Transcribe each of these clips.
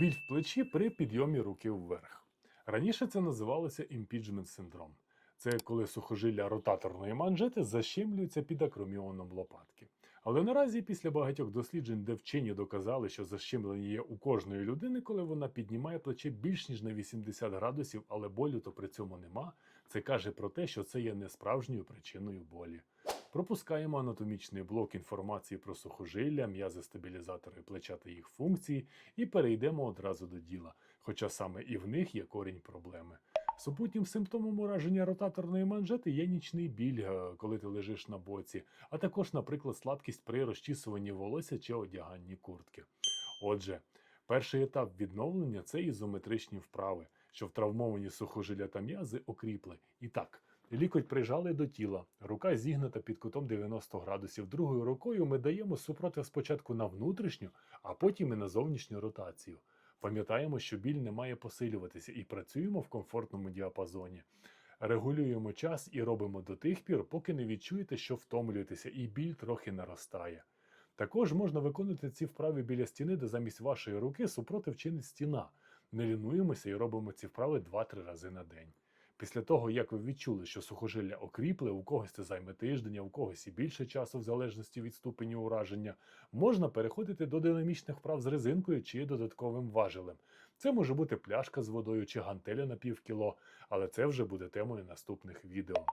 Біль в плечі при підйомі руки вверх. Раніше це називалося імпіджмент синдром. Це коли сухожилля ротаторної манжети защемлюються під акроміоном лопатки. Але наразі, після багатьох досліджень, де вчені доказали, що защемлення є у кожної людини, коли вона піднімає плече більш ніж на 80 градусів, але болю то при цьому нема, це каже про те, що це є не справжньою причиною болі. Пропускаємо анатомічний блок інформації про сухожилля, м'язи стабілізатори плеча та їх функції і перейдемо одразу до діла, хоча саме і в них є корінь проблеми. Супутнім симптомом ураження ротаторної манжети є нічний біль, е, коли ти лежиш на боці, а також, наприклад, слабкість при розчісуванні волосся чи одяганні куртки. Отже, перший етап відновлення це ізометричні вправи, що в травмовані сухожилля та м'язи окріпли. І так, лікоть прижали до тіла, рука зігнута під кутом 90 градусів. Другою рукою ми даємо супротив спочатку на внутрішню, а потім і на зовнішню ротацію. Пам'ятаємо, що біль не має посилюватися і працюємо в комфортному діапазоні. Регулюємо час і робимо до тих пір, поки не відчуєте, що втомлюєтеся, і біль трохи наростає. Також можна виконувати ці вправи біля стіни, де замість вашої руки супротив чинить стіна. Не лінуємося і робимо ці вправи 2-3 рази на день. Після того, як ви відчули, що сухожилля окріпле, у когось це займе тиждень, а у когось і більше часу, в залежності від ступені ураження, можна переходити до динамічних вправ з резинкою чи додатковим важелем. Це може бути пляшка з водою чи гантеля на пів кіло, але це вже буде темою наступних відео.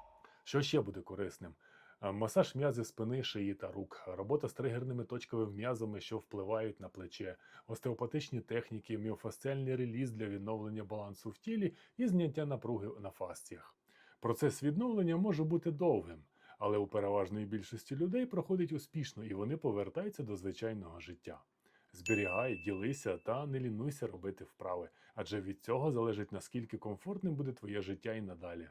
Що ще буде корисним? Масаж м'язів спини, шиї та рук, робота з тригерними точковими м'язами, що впливають на плече, остеопатичні техніки, міофасціальний реліз для відновлення балансу в тілі і зняття напруги на фасціях. Процес відновлення може бути довгим, але у переважної більшості людей проходить успішно і вони повертаються до звичайного життя. Зберігай, ділися та не лінуйся робити вправи, адже від цього залежить наскільки комфортним буде твоє життя і надалі.